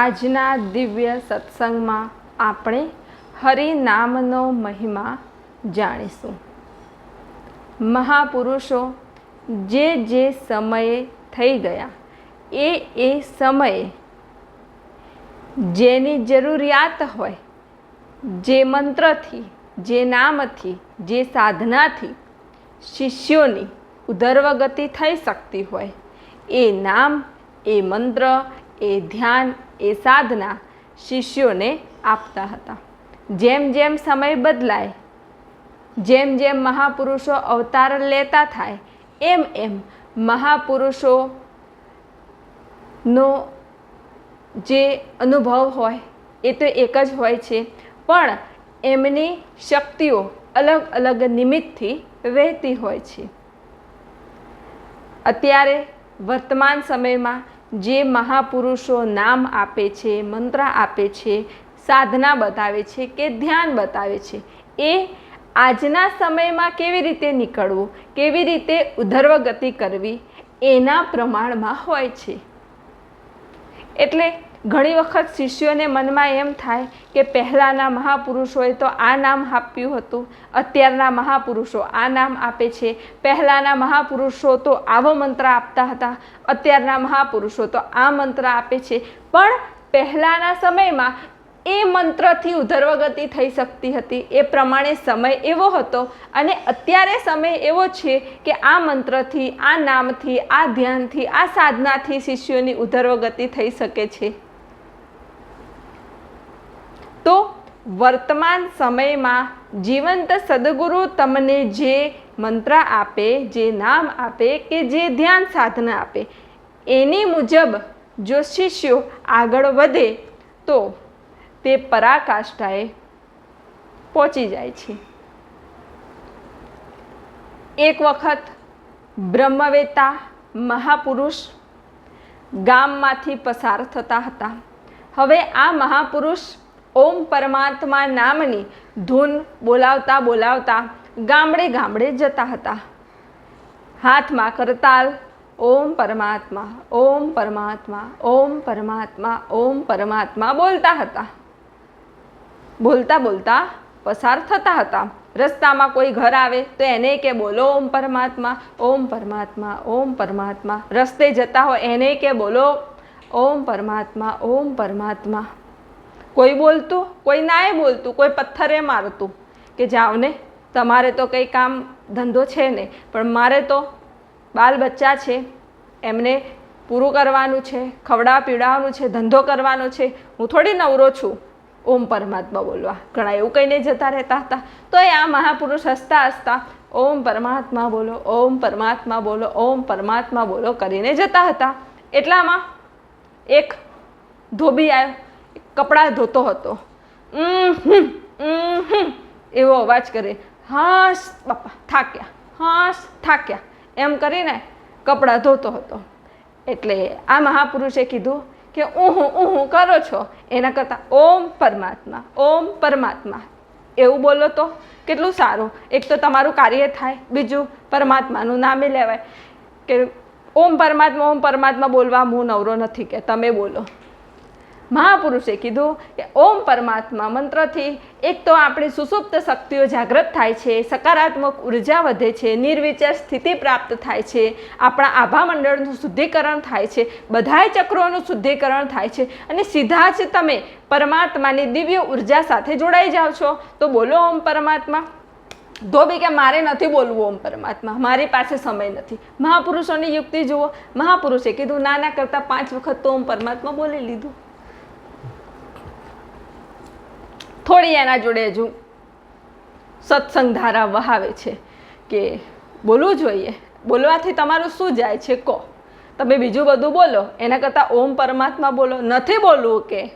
આજના દિવ્ય સત્સંગમાં આપણે હરિનામનો મહિમા જાણીશું. મહાપુરુષો, જે જે સમયે થઈ ગયા, એ એ સમયે જેની જરૂરિયાત હોય, જે મંત્રથી, જે નામથી, જે સાધનાથી શિષ્યોની ઉધર્વગતિ થઈ શકતી હોય, એ નામ, એ મંત્ર એ ધ્યાન, એ સાધના શિષ્યોને આપતા હતા. જેમ જેમ સમય બદલાય, જેમ જેમ મહાપુરુષો અવતાર લેતા થાય, એમ એમ મહાપુરુષોનો જે અનુભવ હોય, એ તો એક જ હોય છે. પણ એમની શક્તિઓ અલગ અલગ નિમિત્તથી વહેતી હોય છે. અત્યારે વર્તમાન સમયમાં જે મહાપુરુષો નામ આપે છે, મંત્ર આપે છે, સાધના બતાવે છે કે ધ્યાન બતાવે છે, એ આજના સમયમાં કેવી રીતે નીકળવું, કેવી રીતે ઉધર્વ ગતિ કરવી, એના પ્રમાણમાં હોય છે. એટલે ઘણી વખત શિષ્યોને મનમાં એમ થાય કે પહેલાંના મહાપુરુષોએ તો આ નામ આપ્યું હતું, અત્યારના મહાપુરુષો આ નામ આપે છે. પહેલાંના મહાપુરુષો તો આવો મંત્ર આપતા હતા, અત્યારના મહાપુરુષો તો આ મંત્ર આપે છે. પણ પહેલાંના સમયમાં એ મંત્રથી ઉધર્વગતિ થઈ શકતી હતી. એ પ્રમાણે સમય એવો હતો અને અત્યારે સમય એવો છે કે આ મંત્રથી, આ નામથી, આ ધ્યાનથી, આ સાધનાથી શિષ્યોની ઉધર્વગતિ થઈ શકે છે. તો વર્તમાન સમયમાં જીવંત સદગુરુ તમને જે મંત્ર આપે, જે નામ આપે કે જે ધ્યાન સાધના આપે, એની મુજબ જો શિષ્યો આગળ વધે તો તે પરાકાષ્ઠાએ પહોંચી જાય છે. એક વખત બ્રહ્મવેતા મહાપુરુષ ગામમાંથી પસાર થતા હતા. હવે આ મહાપુરુષ ઓમ પરમાત્મા નામની ધૂન બોલાવતા બોલાવતા ગામડે ગામડે જતા હતા. હાથમાં કરતાલ, ઓમ પરમાત્મા ઓમ પરમાત્મા ઓમ પરમાત્મા ઓમ પરમાત્મા બોલતા હતા. બોલતા બોલતા પસાર થતા હતા. રસ્તામાં કોઈ ઘર આવે તો એને કે બોલો ઓમ પરમાત્મા ઓમ પરમાત્મા ઓમ પરમાત્મા. રસ્તે જતા હોય એને કે બોલો ઓમ પરમાત્મા ઓમ પરમાત્મા. કોઈ બોલતું, કોઈ નાએ બોલતું, કોઈ પથ્થરે મારતું કે જાઓ ને તમારે તો કંઈ કામ ધંધો છે ને, પણ મારે તો બાલ બચ્ચા છે, એમને પૂરું કરવાનું છે ખવડાવ પીવડાવવાનું છે, ધંધો કરવાનો છે. હું થોડી નવરો છું, ઓમ પરમાત્મા બોલવા. ઘણા એવું કહીને જતા રહેતા હતા. તો એ આ મહાપુરુષ હસતા હસતા ઓમ પરમાત્મા બોલો, ઓમ પરમાત્મા બોલો, ઓમ પરમાત્મા બોલો કરીને જતા હતા. એટલામાં એક ધોબી આવ્યો. કપડાં ધોતો હતો. એવો અવાજ કરે. હાશ બાપા, થાક્યા. હાશ થાક્યા. એમ કરીને કપડાં ધોતો હતો. એટલે આ મહાપુરુષે કીધું કે ઊહું ઊહું કરો છો? એના કરતાં, ઓમ પરમાત્મા ઓમ પરમાત્મા. એવું બોલો તો કેટલું સારું. એક તો તમારું કાર્ય થાય, બીજું પરમાત્માનું નામે લેવાય. કે, ઓમ પરમાત્મા ઓમ પરમાત્મા બોલવા હું નવરો નથી કે તમે બોલો. મહાપુરુષે કીધું કે, ઓમ પરમાત્મા મંત્રથી એક તો આપણી સુસુપ્ત શક્તિઓ જાગૃત થાય છે, સકારાત્મક ઊર્જા વધે છે, નિર્વિચાર સ્થિતિ પ્રાપ્ત થાય છે, આપણા આભા મંડળનું શુદ્ધિકરણ થાય છે, બધાય ચક્રોનું શુદ્ધિકરણ થાય છે અને સીધા જ તમે પરમાત્માની દિવ્ય ઊર્જા સાથે જોડાઈ જાઓ છો. તો બોલો ઓમ પરમાત્મા. ધોબી કે મારે નથી બોલવું ઓમ પરમાત્મા. મારી પાસે સમય નથી. મહાપુરુષોની યુક્તિ જુઓ. મહાપુરુષે કીધું, નાના કરતાં પાંચ વખત તો ઓમ પરમાત્મા બોલી લીધું. થોડી એના જોડે હજુ સત્સંગ ધારા વહાવે છે કે બોલવું જોઈએ. બોલવાથી તમારું શું જાય છે કહો તમે બીજું બધું બોલો, એના કરતાં ઓમ પરમાત્મા બોલો. નથી બોલવું કે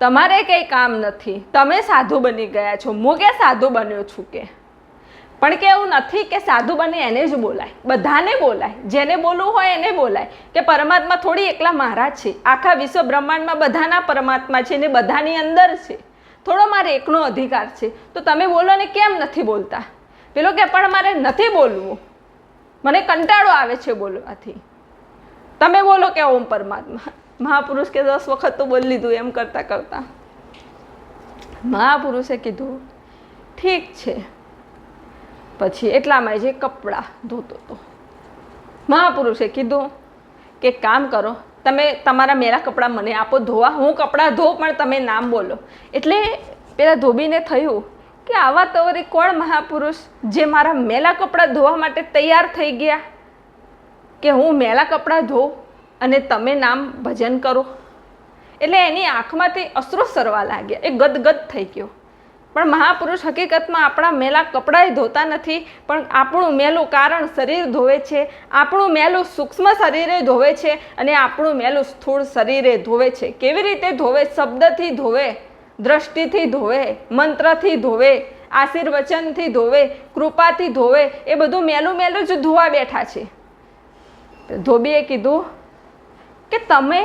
તમારે કંઈ કામ નથી. તમે સાધુ બની ગયા છો. હું કે સાધુ બન્યો છું કે? પણ કે એવું નથી કે સાધુ બને એને જ બોલાય. બધાને બોલાય. જેને બોલવું હોય એને બોલાય. કે પરમાત્મા થોડી એકલા મારા છે. આખા વિશ્વ બ્રહ્માંડમાં બધાના પરમાત્મા છે ને બધાની અંદર છે. થોડો મારે એકનો અધિકાર છે. તો તમે બોલો ને કેમ નથી બોલતા? પેલો કે, પણ મારે નથી બોલવું. મને કંટાળો આવે છે બોલવાથી. તમે બોલો કે ઓમ પરમાત્મા. મહાપુરુષ કે દસ વખત તો બોલી લીધું એમ કરતાં કરતાં. મહાપુરુષે કીધું, ઠીક છે. પછી એટલામાં જે કપડાં ધોતો હતો મહાપુરુષે કીધું કે, કામ કરો તમે તમારા મેરા કપડાં મને આપો, ધોવા, હું કપડાં ધો, પણ તમે નામ બોલો. એટલે પેલા ધોબીને થયું કે આવા તવરે કોણ મહાપુરુષ જે મારા મેલા કપડાં ધોવા માટે તૈયાર થઈ ગયા? કે હું મેલા કપડાં ધોઉં અને તમે નામ ભજન કરો? એટલે એની આંખમાંથી અશ્રુ સરવા લાગ્યા. એ ગદગદ થઈ ગયો. પણ મહાપુરુષ હકીકતમાં આપણા મેલા કપડાંય ધોતા નથી, પણ આપણું મેલું કારણ શરીર ધોવે છે, આપણું મેલું સૂક્ષ્મ શરીરે ધોવે છે અને આપણું મેલું સ્થૂળ શરીરે ધોવે છે. કેવી રીતે ધોવે? શબ્દથી ધોવે, દ્રષ્ટિથી ધોવે, મંત્રથી ધોવે, આશીર્વચનથી ધોવે, કૃપાથી ધોવે, એ બધું મેલું મેલું જ ધોવા બેઠા છે. ધોબીએ કીધું કે તમે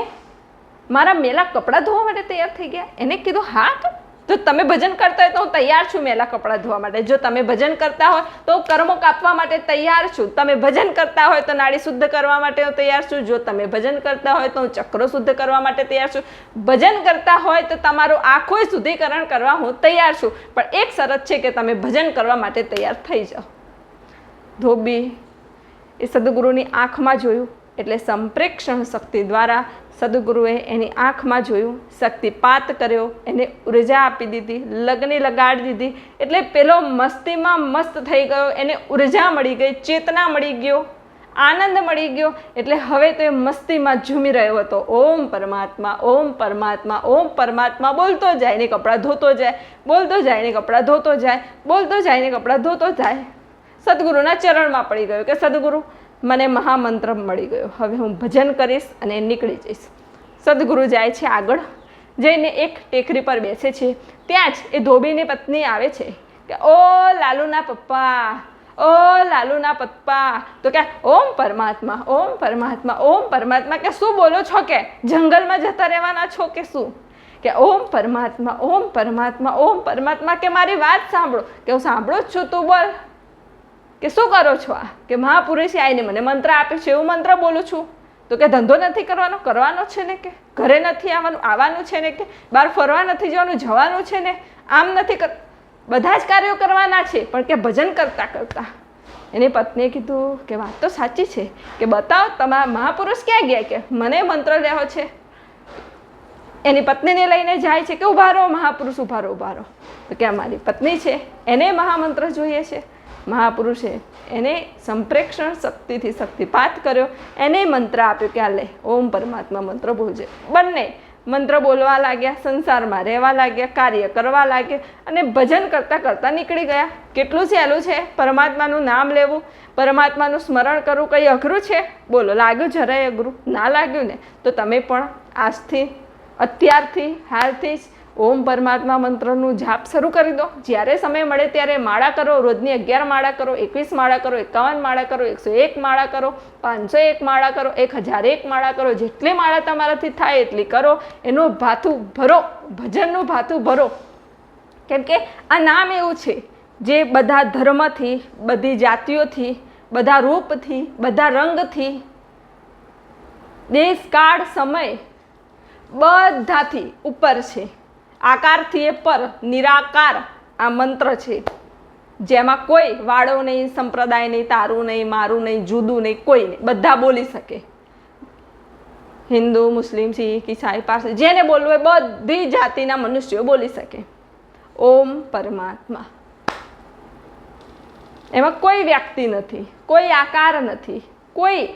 મારા મેલા કપડાં ધોવા માટે તૈયાર થઈ ગયા? એને કીધું, હા, તો તો તમે ભજન કરતા હોય તો હું તૈયાર છું મેલા કપડાં ધોવા માટે. જો તમે ભજન કરતા હોય તો કર્મો કાપવા માટે તૈયાર છું. તમે ભજન કરતા હોય તો નાડી શુદ્ધ કરવા માટે હું તૈયાર છું. જો તમે ભજન કરતા હોય તો હું ચક્રો શુદ્ધ કરવા માટે તૈયાર છું. ભજન કરતા હોય તો તમારું આંખોય શુદ્ધિકરણ કરવા હું તૈયાર છું. પણ એક શરત છે કે તમે ભજન કરવા માટે તૈયાર થઈ જાઓ. ધોબી એ સદગુરુની આંખમાં જોયું. એટલે સંપ્રેક્ષણ શક્તિ દ્વારા સદગુરુએ એની આંખમાં જોયું, શક્તિપાત કર્યો, એને ઊર્જા આપી દીધી, લગ્ની લગાડી દીધી, એટલે પેલો મસ્તીમાં મસ્ત થઈ ગયો, એને ઊર્જા મળી ગઈ, ચેતના મળી ગયો, આનંદ મળી ગયો, એટલે હવે તો એ મસ્તીમાં ઝૂમી રહ્યો હતો. ઓમ પરમાત્મા ઓમ પરમાત્મા ઓમ પરમાત્મા, બોલતો જાય ને કપડાં ધોતો જાય, બોલતો જાય ને કપડાં ધોતો જાય, બોલતો જાય ને કપડાં ધોતો જાય. સદગુરુના ચરણમાં પડી ગયો કે સદગુરુ મને મહામંત્ર મળી ગયો. હવે હું ભજન કરીશ અને નીકળી જઈશ. સદગુરુ જાય છે આગળ, જઈને એક ટેકરી પર બેસે છે. ત્યાં જ એ ધોબીની પત્ની આવે છે કે, ઓ લાલુના પપ્પા, ઓ લાલુના પપ્પા. તો કે, ઓમ પરમાત્મા ઓમ પરમાત્મા ઓમ પરમાત્મા. કે, શું બોલો છો કે? જંગલમાં જતા રહેવાના છો કે શું? કે, ઓમ પરમાત્મા ઓમ પરમાત્મા ઓમ પરમાત્મા. કે, મારી વાત સાંભળો. કે, હું સાંભળું જ છું, તું બોલ. કે શું કરો છો આ? કે મહાપુરુષે આવીને મને મંત્ર આપ્યો છે, એવું મંત્ર બોલું છું? તો કે ધંધો નથી કરવાનો? કરવાનો છે ને કે? ઘરે નથી આવવાનું? આવવાનું છે ને કે? બહાર ફરવા નથી જવાનું? જવાનું છે ને? આમ નથી કર, બધા જ કાર્યો કરવાના છે, પણ કે ભજન કરતાં કરતાં? એની પત્નીએ કીધું કે વાત તો સાચી છે, કે બતાવો તમારા મહાપુરુષ ક્યાં ગયા કે? મને મંત્ર લેવો છે. એની પત્નીને લઈને જાય છે કે, ઊભા રહો, મહાપુરુષ, ઊભા રહો ઊભા રહો. તો કે અમારી પત્ની છે, એને મહામંત્ર જોઈએ છે. મહાપુરુષે એને સંપ્રેક્ષણ શક્તિથી શક્તિપાત કર્યો. એને મંત્ર આપ્યો કે આ લે, ઓમ પરમાત્મા મંત્ર બોલજે. બંને મંત્ર બોલવા લાગ્યા, સંસારમાં રહેવા લાગ્યા, કાર્ય કરવા લાગ્યા અને ભજન કરતાં કરતાં નીકળી ગયા. કેટલું સહેલું છે? પરમાત્માનું નામ લેવું, પરમાત્માનું સ્મરણ કરવું કંઈ અઘરું છે? બોલો, લાગ્યું જરાય અઘરું? ના લાગ્યું ને? તો તમે પણ આજથી, અત્યારથી, હાલથી જ ઓમ પરમાત્મા મંત્રનું જાપ શરૂ કરી દો. જ્યારે સમય મળે ત્યારે માળા કરો, રોજની અગિયાર માળા કરો, એકવીસ માળા કરો, એકાવન માળા કરો, એકસો એક માળા કરો, પાંચસો એક માળા કરો, એક હજાર એક માળા કરો, જેટલી માળા તમારાથી થાય એટલી કરો. એનું ભાથું ભરો, ભજનનું ભાથું ભરો. કેમ કે આ નામ એવું છે જે બધા ધર્મથી, બધી જાતિઓથી, બધા રૂપથી, બધા રંગથી દેશ કાળ સમય બધાથી ઉપર છે. આકારથી એ પર નિરાકાર આ મંત્ર છે. જેમાં કોઈ વાળો નહીં, સંપ્રદાય નહીં, તારું નહીં, મારું નહીં, જુદું નહીં, કોઈ નહીં, બધા બોલી શકે. હિન્દુ, મુસ્લિમ, શીખ, ઈસાઈ પાસે જેને બોલવું હોય બધી જાતિના મનુષ્યો બોલી શકે. ઓમ પરમાત્મા. એમાં કોઈ વ્યક્તિ નથી, કોઈ આકાર નથી, કોઈ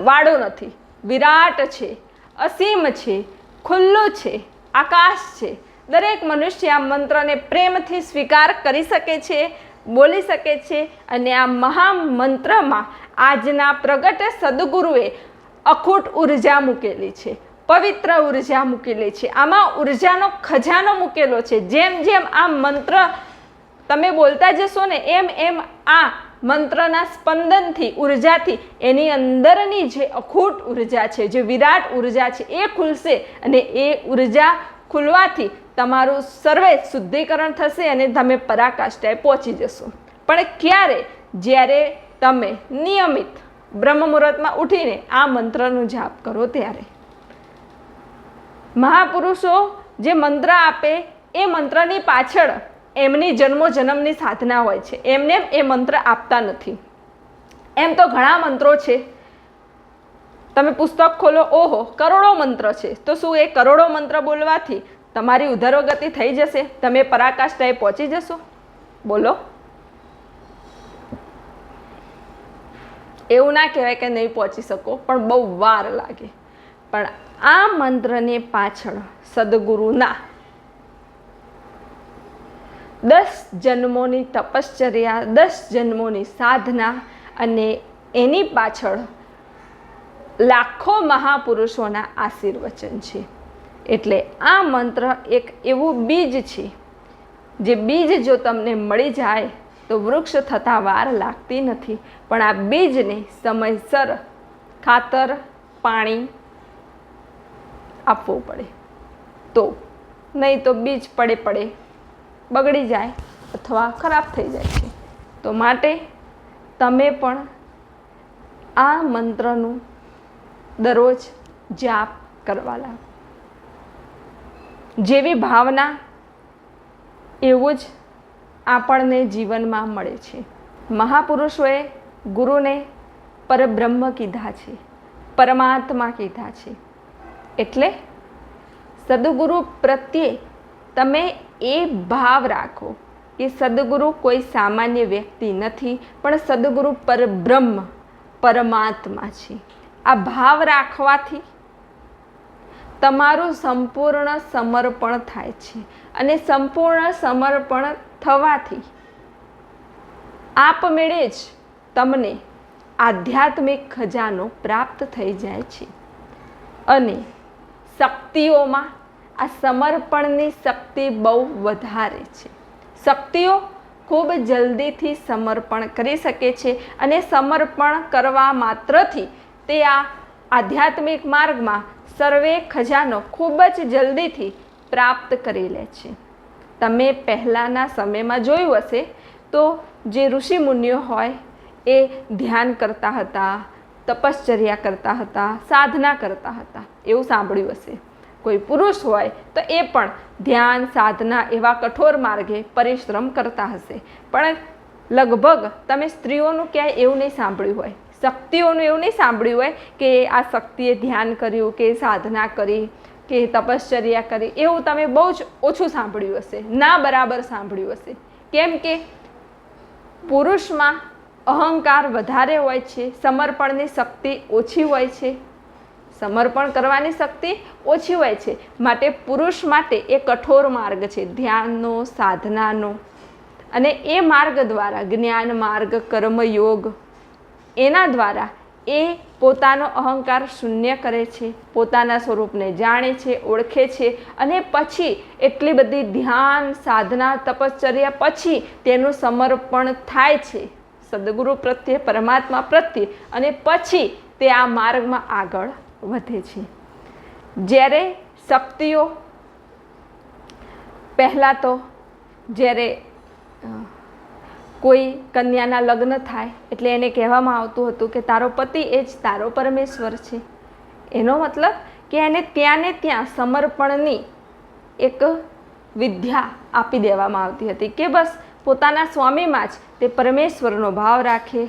વાળો નથી. વિરાટ છે, અસીમ છે, ખુલ્લું છે. આકાશ છે. દરેક મનુષ્ય આ મંત્રને પ્રેમથી સ્વીકાર કરી શકે છે, બોલી શકે છે અને આ મહામંત્રમાં આજના પ્રગટ સદગુરુએ અખૂટ ઊર્જા મૂકેલી છે, પવિત્ર ઊર્જા મૂકેલી છે. આમાં ઉર્જાનો ખજાનો મૂકેલો છે. જેમ જેમ આ મંત્ર તમે બોલતા જશો ને એમ એમ આ મંત્રના સ્પંદનથી, ઉર્જાથી, એની અંદરની જે અખૂટ ઊર્જા છે, જે વિરાટ ઊર્જા છે, એ ખુલશે અને એ ઊર્જા ખુલવાથી તમારું સર્વે શુદ્ધિકરણ થશે અને તમે પરાકાષ્ઠાએ પહોંચી જશો. પણ ક્યારે? જ્યારે તમે નિયમિત બ્રહ્મ મુહૂર્તમાં ઉઠીને આ મંત્રનો જાપ કરો ત્યારે. મહાપુરુષો જે મંત્ર આપે, એ મંત્રની પાછળ એમની જન્મો જન્મની સાધના હોય છે. એમને એ મંત્ર આપતા નથી. એમ તો ઘણા મંત્રો છે. તમે પુસ્તક ખોલો, ઓહો, કરોડો મંત્ર છે. તો શું એ કરોડો મંત્ર બોલવાથી તમારી ઉધરોગતિ થઈ જશે? તમે પરાકાષ્ઠાએ પહોંચી જશો? બોલો. એવું ના કહેવાય કે નહીં પહોંચી શકો, પણ બહુ વાર લાગે. પણ આ મંત્રની પાછળ સદગુરુના દસ જન્મોની તપશ્ચર્યા, દસ જન્મોની સાધના અને એની પાછળ લાખો મહાપુરુષોના આશીર્વચન છે. એટલે આ મંત્ર એક એવું બીજ છે. જે બીજ જો તમને મળી જાય તો વૃક્ષ થતાં વાર લાગતી નથી. પણ આ બીજને સમયસર ખાતર, પાણી આપવું પડે. તો નહીં તો બીજ પડે પડે. બગડી જાય અથવા ખરાબ થઈ જાય છે. તો માટે તમે પણ આ મંત્રનું દરરોજ જાપ કરવા લાગો. જેવી ભાવના એવું જ આપણને જીવનમાં મળે છે. મહાપુરુષોએ ગુરુને પરબ્રહ્મ કીધા છે, પરમાત્મા કીધા છે. એટલે સદગુરુ પ્રત્યે તમે એ ભાવ રાખો. કે સદગુરુ કોઈ સામાન્ય વ્યક્તિ નથી, પણ સદગુરુ પરબ્રહ્મ, પરમાત્મા છે. આ ભાવ રાખવાથી તમારું સંપૂર્ણ સમર્પણ થાય છે અને સંપૂર્ણ સમર્પણ થવાથી આપમેળે જ તમને આધ્યાત્મિક ખજાનો પ્રાપ્ત થઈ જાય છે. અને શક્તિઓમાં આ સમર્પણની શક્તિ બહુ વધારે છે. શક્તિઓ ખૂબ જલ્દીથી સમર્પણ કરી શકે છે અને સમર્પણ કરવા માત્રથી તે આ આધ્યાત્મિક માર્ગમાં સર્વે ખજાનો ખૂબ જ જલ્દીથી પ્રાપ્ત કરી લે છે. તમે પહેલાંના સમયમાં જોયું હશે તો જે ઋષિ મુનિઓ હોય એ ધ્યાન કરતા હતા, તપશ્ચર્યા કરતા હતા, સાધના કરતા હતા. એવું સાંભળ્યું હશે. કોઈ પુરુષ હોય તો એ પણ ધ્યાન, સાધના એવા કઠોર માર્ગે પરિશ્રમ કરતા હશે. પણ લગભગ તમે સ્ત્રીઓનું ક્યાંય એવું નહીં સાંભળ્યું હોય. શક્તિઓનું એવું નહીં સાંભળ્યું હોય કે આ શક્તિએ ધ્યાન કર્યું, કે સાધના કરી, કે તપશ્ચર્યા કરી. એવું તમે બહુ જ ઓછું સાંભળ્યું હશે. ના બરાબર સાંભળ્યું હશે. કેમ કે પુરુષમાં અહંકાર વધારે હોય છે, સમર્પણની શક્તિ ઓછી હોય છે સમર્પણ કરવાની શક્તિ ઓછી હોય છે. માટે પુરુષ માટે એ કઠોર માર્ગ છે, ધ્યાનનો, સાધનાનો. અને એ માર્ગ દ્વારા જ્ઞાન માર્ગ, કર્મયોગ, એના દ્વારા એ પોતાનો અહંકાર શૂન્ય કરે છે, પોતાના સ્વરૂપને જાણે છે, ઓળખે છે અને પછી એટલી બધી ધ્યાન, સાધના, તપશ્ચર્યા પછી તેનું સમર્પણ થાય છે. સદગુરુ પ્રત્યે, પરમાત્મા પ્રત્યે અને પછી તે આ માર્ગમાં આગળ વધે છે. જ્યારે શક્તિઓ પહેલાં તો જ્યારે કોઈ કન્યાના લગ્ન થાય એટલે એને કહેવામાં આવતું હતું કે તારો પતિ એ જ તારો પરમેશ્વર છે. એનો મતલબ કે એને ત્યાં ને ત્યાં સમર્પણની એક વિદ્યા આપી દેવામાં આવતી હતી કે બસ પોતાના સ્વામીમાં જ તે પરમેશ્વરનો ભાવ રાખે.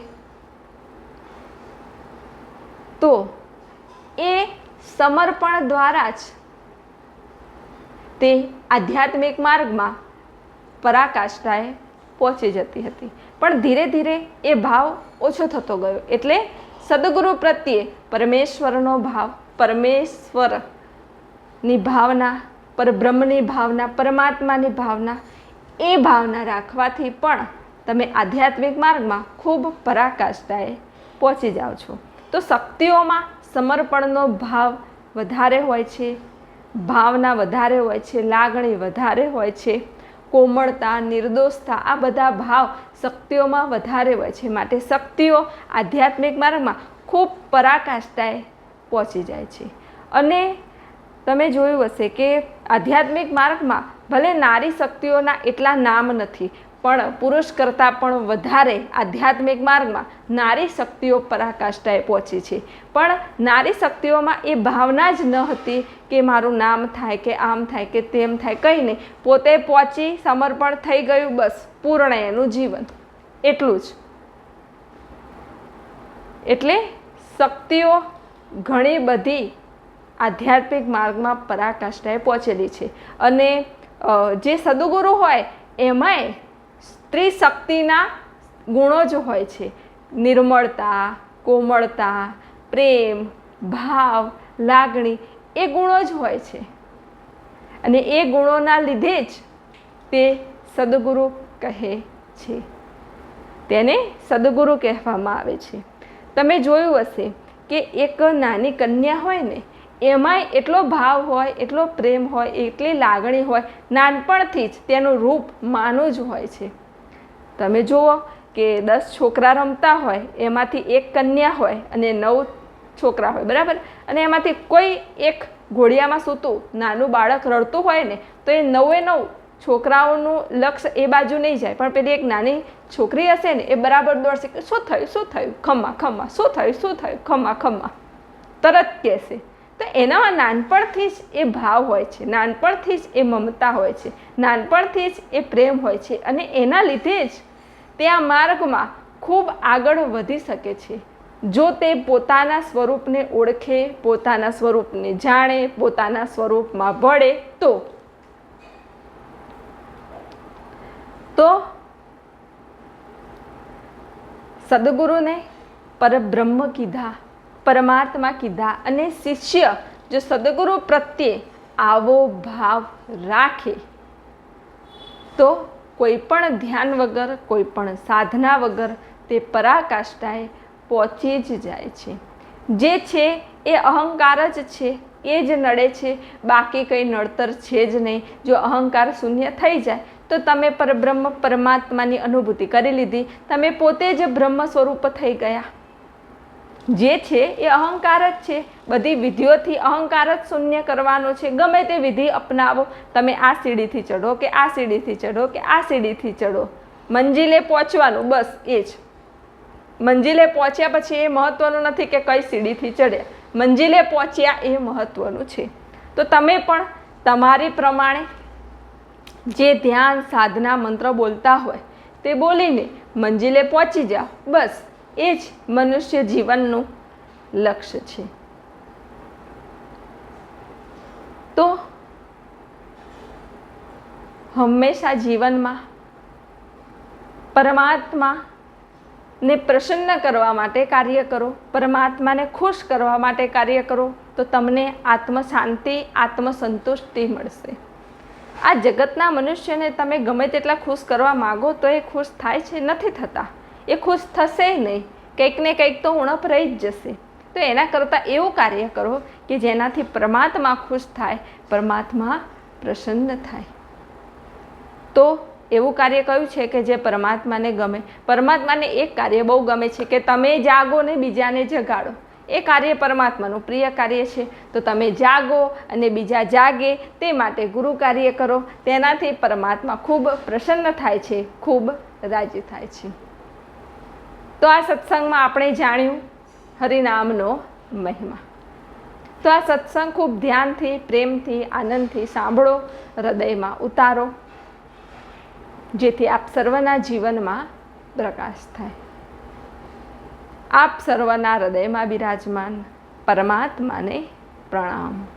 તો એ સમર્પણ દ્વારા જ તે આધ્યાત્મિક માર્ગમાં પરાકાષ્ઠાએ પહોંચી જતી હતી. પણ ધીરે ધીરે એ ભાવ ઓછો થતો ગયો. એટલે સદગુરુ પ્રત્યે પરમેશ્વરનો ભાવ, પરમેશ્વરની ભાવના, પરબ્રહ્મની ભાવના, પરમાત્માની ભાવના, એ ભાવના રાખવાથી પણ તમે આધ્યાત્મિક માર્ગમાં ખૂબ પરાકાષ્ઠાએ પહોંચી જાઓ છો. તો શક્તિઓમાં સમર્પણનો ભાવ વધારે હોય છે, ભાવના વધારે હોય છે, લાગણી વધારે હોય છે, કોમળતા, નિર્દોષતા, આ બધા ભાવ શક્તિઓમાં વધારે હોય છે. માટે શક્તિઓ આધ્યાત્મિક માર્ગમાં ખૂબ પરાકાષ્ઠાએ પહોંચી જાય છે. અને તમે જોયું હશે કે આધ્યાત્મિક માર્ગમાં ભલે નારી શક્તિઓના એટલા નામ નથી પણ પુરુષ કરતાં પણ વધારે આધ્યાત્મિક માર્ગમાં નારી શક્તિઓ પરાકાષ્ઠાએ પહોંચી છે. પણ નારી શક્તિઓમાં એ ભાવના જ ન હતી કે મારું નામ થાય કે આમ થાય કે તેમ થાય કહીને પોતે પહોંચી સમર્પણ થઈ ગયું બસ, પૂર્ણ એનું જીવન. એટલું જ. એટલે શક્તિઓ ઘણી બધી આધ્યાત્મિક માર્ગમાં પરાકાષ્ઠાએ પહોંચેલી છે. અને જે સદગુરુ હોય, એમાંય સ્ત્રી શક્તિના ગુણો જ હોય છે. નિર્મળતા, કોમળતા, પ્રેમ, ભાવ, લાગણી એ ગુણો જ હોય છે. અને એ ગુણોના લીધે જ તે સદગુરુ કહે છે. તેને સદગુરુ કહેવામાં આવે છે. તમે જોયું હશે કે એક નાની કન્યા હોય ને, એમાંય એટલો ભાવ હોય, એટલો પ્રેમ હોય, એટલી લાગણી હોય, નાનપણથી જ તેનું રૂપ માનું જ હોય છે. તમે જુઓ કે દસ છોકરા રમતા હોય, એમાંથી એક કન્યા હોય અને નવ છોકરા હોય, બરાબર? અને એમાંથી કોઈ એક ઘોડિયામાં સૂતું, નાનું બાળક રડતું હોય ને, તો એ નવે નવ છોકરાઓનું લક્ષ્ય એ બાજુ નહીં જાય. પણ પેલી એક નાની છોકરી હશે ને, એ બરાબર દોડશે કે શું થયું શું થયું? ખમ્મા ખમ્મા, શું થયું શું થયું? ખમ્મા ખમ્મા. તરત કહેશે. તો એનામાં નાનપણથી જ એ ભાવ હોય છે, નાનપણથી જ એ મમતા હોય છે, નાનપણથી જ એ પ્રેમ હોય છે અને એના લીધે જ તે આ માર્ગમાં ખૂબ આગળ વધી શકે છે. જો તે પોતાના સ્વરૂપને ઓળખે, પોતાના સ્વરૂપને જાણે, પોતાના સ્વરૂપમાં ભળે તો તો સદગુરુને પરબ્રહ્મ કીધા. પરમાત્મા કીધા અને શિષ્ય જો સદગુરુ પ્રત્યે આવો ભાવ રાખે, તો કોઈ પણ ધ્યાન વગર, કોઈ પણ સાધના વગર તે પરાકાષ્ઠાએ પહોંચી જ જાય છે. જે છે એ અહંકાર જ છે, એ જ નડે છે, બાકી કંઈ નડતર છે જ નહીં. જો અહંકાર શૂન્ય થઈ જાય, તો તમે પરબ્રહ્મ પરમાત્માની અનુભૂતિ કરી લીધી. તમે પોતે જ બ્રહ્મ સ્વરૂપ થઈ ગયા. જે છે એ અહંકાર જ છે. બધી વિધિઓથી અહંકાર જ શૂન્ય કરવાનો છે. ગમે તે વિધિ અપનાવો. તમે આ સીડીથી ચઢો કે આ સીડીથી ચઢો કે આ સીડીથી ચઢો. મંજિલે પહોંચવાનું બસ એ જ. મંજિલે પહોંચ્યા પછી એ મહત્વનું નથી કે કઈ સીડીથી ચડ્યા મંજિલે પહોંચ્યા એ મહત્વનું છે. તો તમે પણ તમારી પ્રમાણે જે ધ્યાન, સાધના, મંત્ર બોલતા હોય તે બોલીને મંજિલે પહોંચી જાઓ. બસ. એ જ મનુષ્ય જીવનનું લક્ષ્ય છે. તો હંમેશા જીવનમાં પરમાત્માને પ્રસન્ન કરવા માટે કાર્ય કરો, પરમાત્માને ખુશ કરવા માટે કાર્ય કરો, તો તમને આત્મ શાંતિ આત્મસંતુષ્ટિ મળશે. આ જગતના મનુષ્યને તમે ગમે તેટલા ખુશ કરવા માગો તો એ ખુશ થાય છે, નથી થતા. એ ખુશ થશે નહીં. કંઈક ને કંઈક તો ઉણપ રહી જ જશે. તો એના કરતાં એવું કાર્ય કરો કે જેનાથી પરમાત્મા ખુશ થાય, પરમાત્મા પ્રસન્ન થાય. તો એવું કાર્ય કયું છે કે જે પરમાત્માને ગમે? પરમાત્માને એક કાર્ય બહુ ગમે છે કે તમે જાગો ને બીજાને જગાડો. એ કાર્ય પરમાત્માનું પ્રિય કાર્ય છે. તો તમે જાગો અને બીજા જાગે તે માટે ગુરુ કાર્ય કરો. તેનાથી પરમાત્મા ખૂબ પ્રસન્ન થાય છે, ખૂબ રાજી થાય છે. તો આ સત્સંગમાં આપણે જાણ્યું હરિનામનો મહિમા. તો આ સત્સંગ ખૂબ ધ્યાનથી, પ્રેમથી, આનંદથી સાંભળો, હૃદયમાં ઉતારો, જેથી આપ સર્વના જીવનમાં પ્રકાશ થાય. આપ સર્વના હૃદયમાં બિરાજમાન પરમાત્માને પ્રણામ.